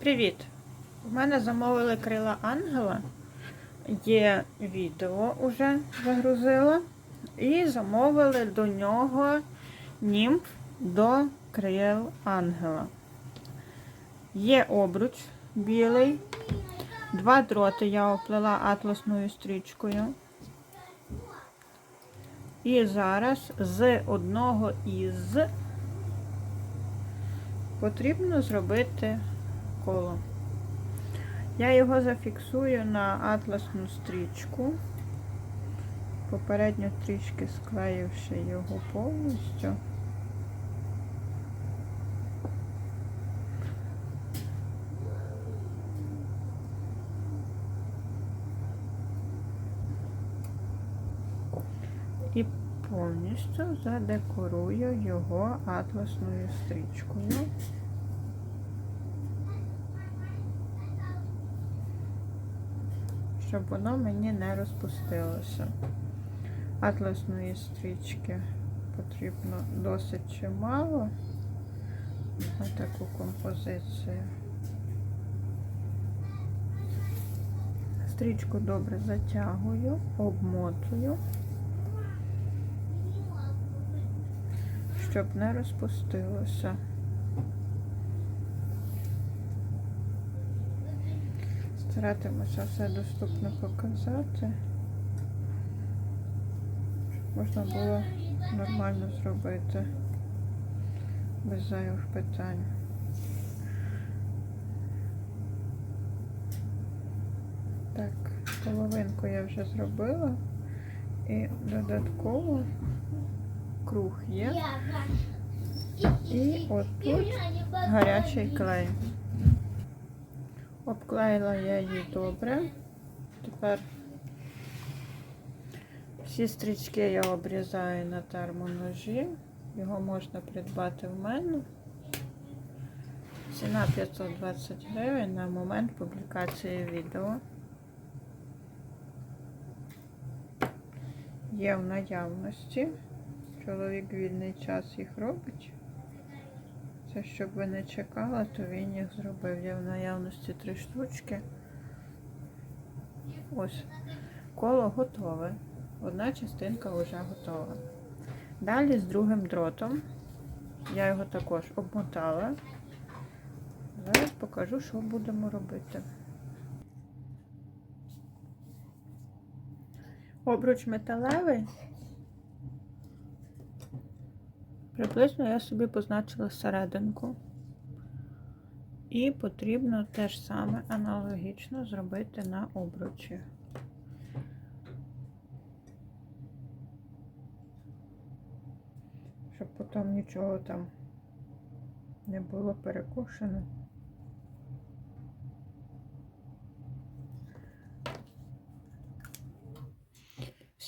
Привіт! У мене замовили крила ангела. Є відео уже загрузила. І замовили до нього німф до крил ангела. Є обруч білий. Два дроти я оплела атласною стрічкою. І зараз з одного із потрібно зробити коло. Я його зафіксую на атласну стрічку, попередньо трішки склеївши його повністю. І повністю задекорую його атласною стрічкою. Щоб воно мені не розпустилося. Атласної стрічки потрібно досить чимало на таку композицію. Стрічку добре затягую, обмотую, щоб не розпустилося. Старатимуся все доступно показати, щоб можна було нормально зробити без зайвих питань. Так, половинку я вже зробила і додатково круг є. І отут гарячий клей. Обклеїла я її добре. Тепер всі стрічки я обрізаю на термоножі. Його можна придбати в мене. Ціна 520 гривень на момент публікації відео. Є в наявності. Чоловік вільний час їх робить. Це щоб ви не чекали, то він їх зробив. Є в наявності три штучки. Ось. Коло готове. Одна частинка вже готова. Далі з другим дротом. Я його також обмотала. Зараз покажу, що будемо робити. Обруч металевий. Приблизно я собі позначила серединку. І потрібно те ж саме аналогічно зробити на обручі. Щоб потім нічого там не було перекошено.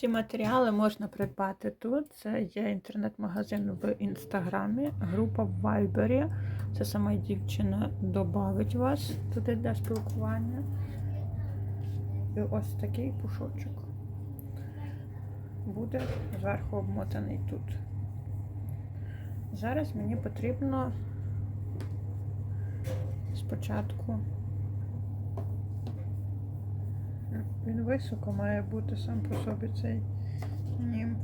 Всі матеріали можна придбати тут. Це є інтернет-магазин в інстаграмі, група в Вайбері. Це сама дівчина додавить вас туди для спілкування. І ось такий пушочок буде зверху обмотаний тут. Зараз мені потрібно спочатку. Він високо має бути сам по собі цей німф.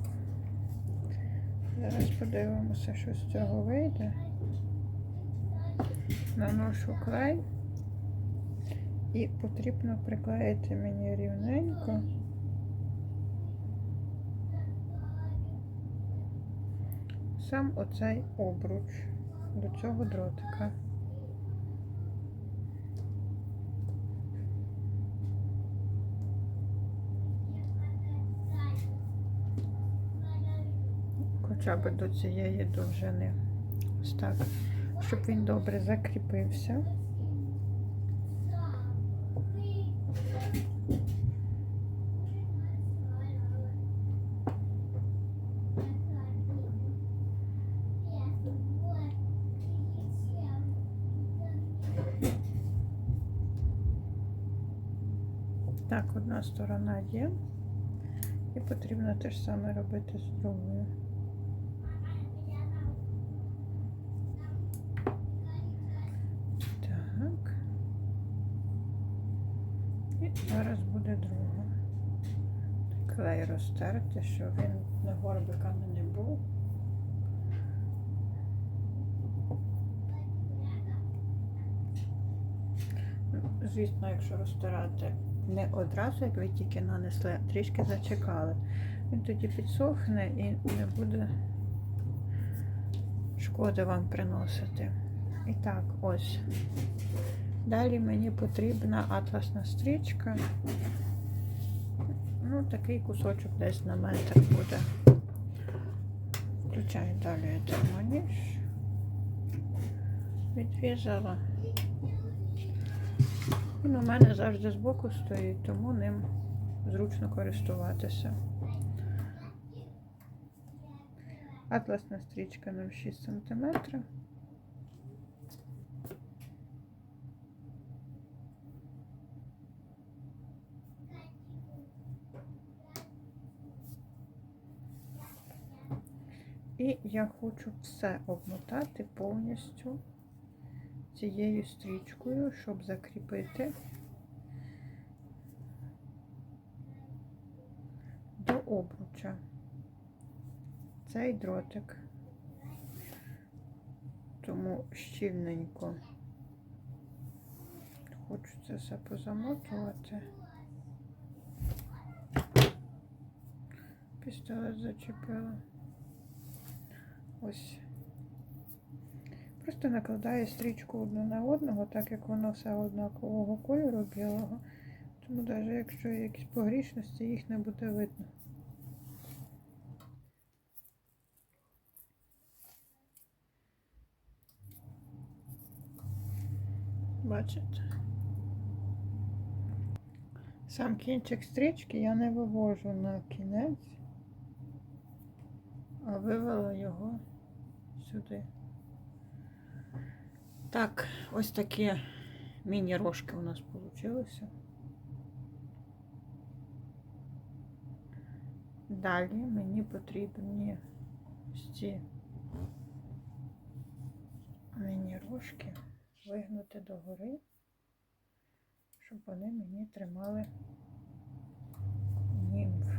Зараз подивимося, що з цього вийде. Наношу клей і потрібно приклеїти мені рівненько. Сам оцей обруч до цього дротика. Хоча б до цієї довжини. Ось так, щоб він добре закріпився. Так, одна сторона є, і потрібно те ж саме робити з другою. Так. І зараз буде друга. Клей розтерти, щоб він на горбиками не був. Звісно, якщо розтирати не одразу, як ви тільки нанесли, а трішки зачекали. Він тоді підсохне і не буде шкоди вам приносити. І так, ось. Далі мені потрібна атласна стрічка. Ну, такий кусочок десь на метр буде. Включаю далі термоніж. Відрізала. Він у мене завжди збоку стоїть, тому ним зручно користуватися. Атласна стрічка 0,6 см. І я хочу все обмотати повністю цією стрічкою, щоб закріпити до обруча цей дротик. Тому щільненько хочу це все позамотувати. Пістолет зачепила. Ось. Просто накладаю стрічку одну на одного, так як воно все однакового кольору білого. Тому навіть якщо є якісь погрішності, їх не буде видно. Бачите? Сам кінчик стрічки я не вивожу на кінець, а вивела його сюди. Так, ось такі міні-рожки у нас вийшли. Далі мені потрібні ось ці міні-рожки вигнути догори, щоб вони мені тримали німф.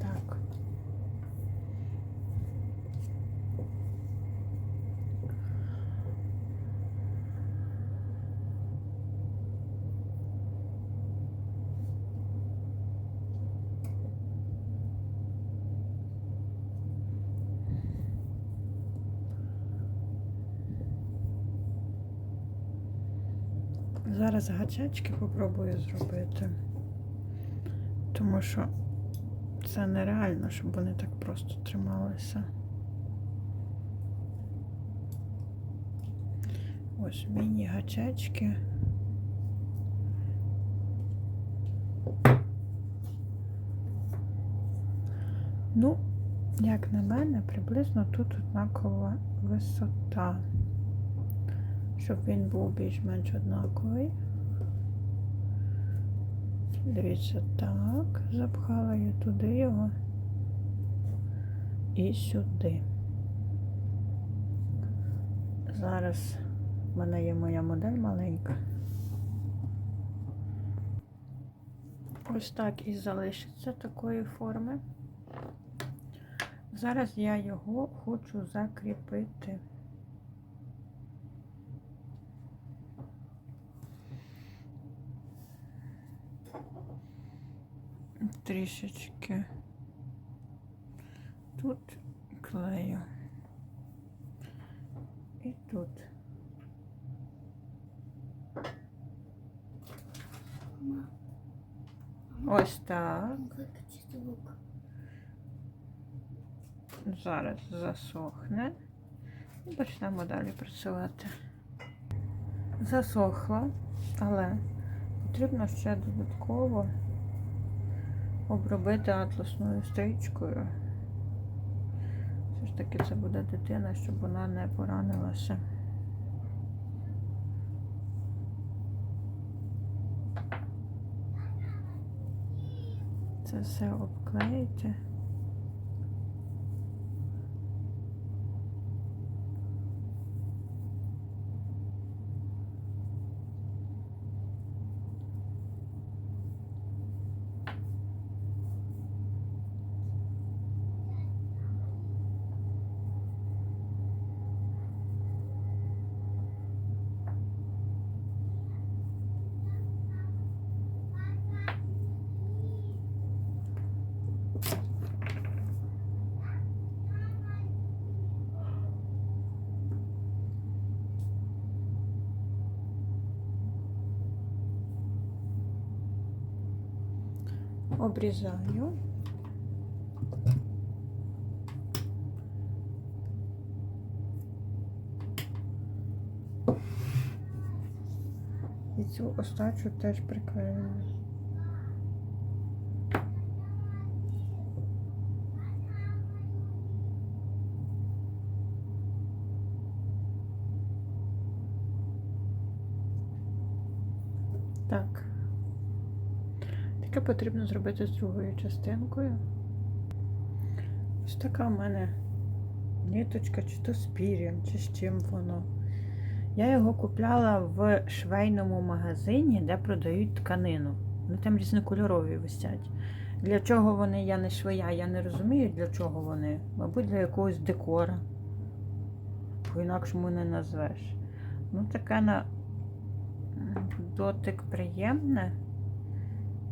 Так. Зараз гачечки попробую зробити, тому що це нереально, щоб вони так просто трималися. Ось міні-гачечки. Ну, як на мене, приблизно тут однакова висота, щоб він був більш-менш однаковий. Дивіться, так, запхала я туди його і сюди. Зараз в мене є моя модель маленька. Ось так і залишиться такої форми. Зараз я його хочу закріпити. Трішечки тут клею. І тут. Ось так. Зараз засохне і почнемо далі працювати. Засохла, але потрібно ще додатково обробити атласною стрічкою. Все ж таки це буде дитина, щоб вона не поранилася. Це все обклеїти. Обрізаю. І цю остачу теж приклеюю. Так. Таке потрібно зробити з другою частинкою. Ось така в мене ниточка, чи то з пір'ям, чи з чим воно. Я його купляла в швейному магазині, де продають тканину. Вони там різнокольорові висять. Для чого вони, я не швея, я не розумію, для чого вони. Мабуть, для якогось декора. По-інакшому не назвеш. Ну, таке на дотик приємне.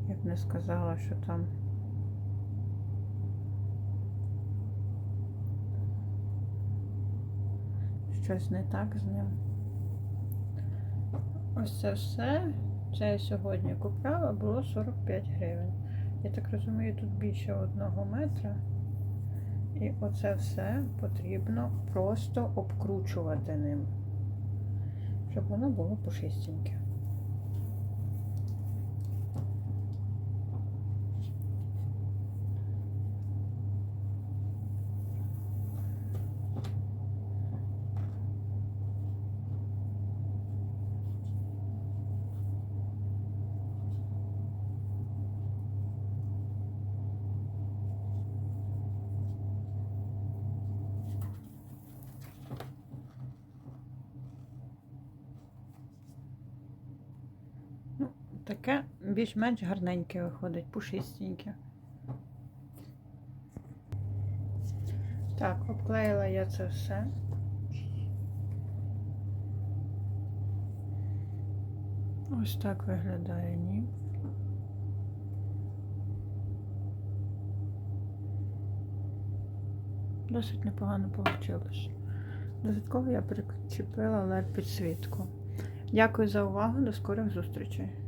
Я б не сказала, що там. Щось не так з ним. Ось це все. Це я сьогодні купляла, було 45 гривень. Я так розумію, тут більше одного метра. І оце все потрібно просто обкручувати ним, щоб воно було пушистеньке. Ну, таке більш-менш гарненьке виходить, пушистеньке. Так, обклеїла я це все. Ось так виглядає ні. Досить непогано вийшло. Додатково я прикріпила LED підсвітку. Дякую за увагу, до скорих зустрічей.